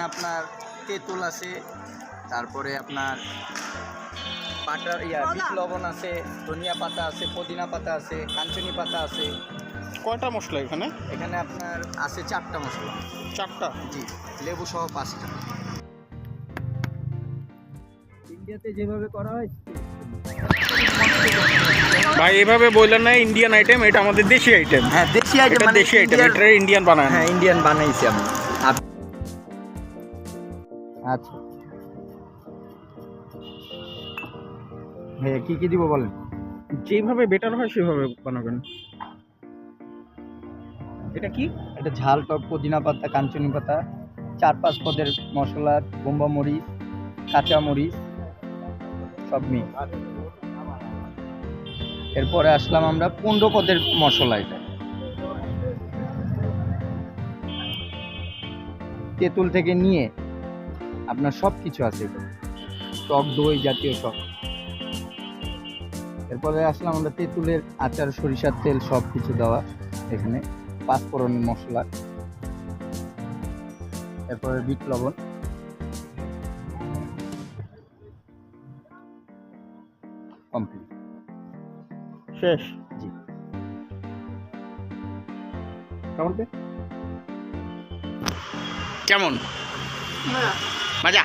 আপনার তেঁতুল আছে তারপরে আপনার পাটার ইয়া বিট লবণ আছে ধনিয়া পাতা আছে পুদিনা পাতা আছে কাঞ্চনি পাতা আছে। কয়টা মশলা এখানে? এখানে আপনার আছে চারটা মশলা। চারটা? জি লেবু সহ পাঁচটা। ইন্ডিয়াতে যেভাবে করা হয় ভাই এভাবে বললেন না ইন্ডিয়ান আইটেম এটা আমাদের দেশি আইটেম হ্যাঁ দেশি আইটেম এটা মানে দেশি আইটেম এটা ইন্ডিয়ান বানায় হ্যাঁ ইন্ডিয়ান বানাইছি আমি। আপ- আচ্ছা। হ্যাঁ কি কি দিব বলেন? যেভাবে বেটার হয় সেভাবে বানাবেন। এটা কি? এটা ঝাল টক পুদিনা পাতা কাঞ্চনি পাতা চার পাঁচ পদের মশলা বোম্বা মরিচ কাঁচা মরিচ সব মিক্স। এরপরে আসলাম আমরা পনেরো পদের মশলা এটা। তেঁতুল থেকে নিয়ে আপনার সব কিছু আছে টক দই জাতীয় সব। এরপরে আসলাম আমরা তেঁতুলের আচার সরিষার তেল সব কিছু দেওয়া এখানে। পাঁচফোড়ন মশলা। এরপরে বিট লবণ। কমপ্লিট। শেষ? জি। কেমন? কেমন? 拿家